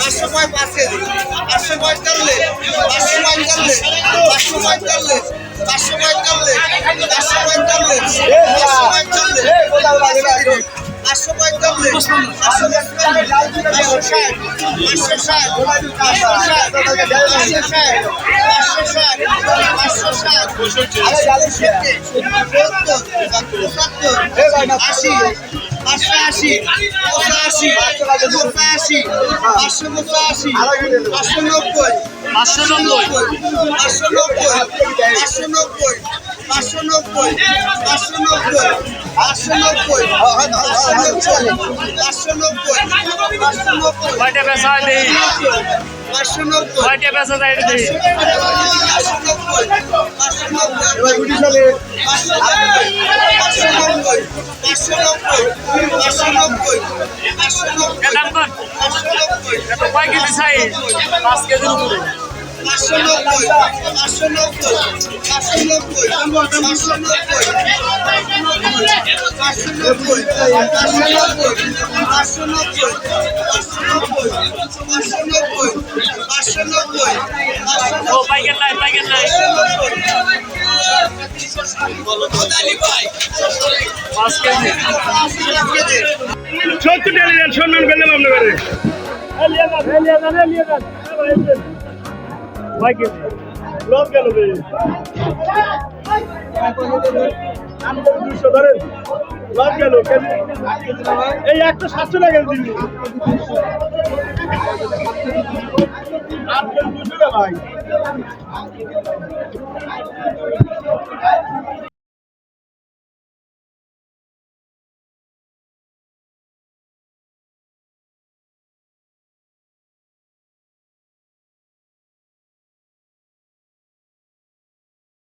পাঁচশো পঁয়তাল্লিশ পাঁচশো পঁয়তাল্লিশ পাঁচশো পঁয়তাল্লিশ পাঁচশো পঁয়তাল্লিশ পাঁচশো পঁয়তাল্লিশ পাঁচশো পঁয়তাল্লিশ পাঁচশো ষাট পাঁচশো ষাট পাঁচশো ষাট পাঁচশো ষাট পাঁচশো ষাট পাঁচশো ষাট আশি পাঁচশো আশি পঁচাশি পঁচাশি পাঁচশো পঁচাশি পাঁচশো নব্বই পাঁচশো নব্বই পাঁচশো নব্বই পাঁচশো নব্বই পাঁচশো নব্বই পাঁচশো নব্বই পাঁচশো নব্বই পাঁচশো নব্বই কয়টা পেশা হয় দেই কয়টা পেশা যায় দেই চাই? পাঁচশো নব্বই পাঁচশো নব্বই পাঁচশো নব্বই পাঁচশো নব্বই। পাঁচশো নব্বই। পাঁচশো নব্বই পাঁচশো নব্বই পাঁচশো নব্বই পাঁচশো নব্বই সম্মান করলাম আপনাদের ভাই লস গেল দুশো ধরেন। লস গেল এই একটা সাতশো টাকা দিন দুশো টাকা ভাই।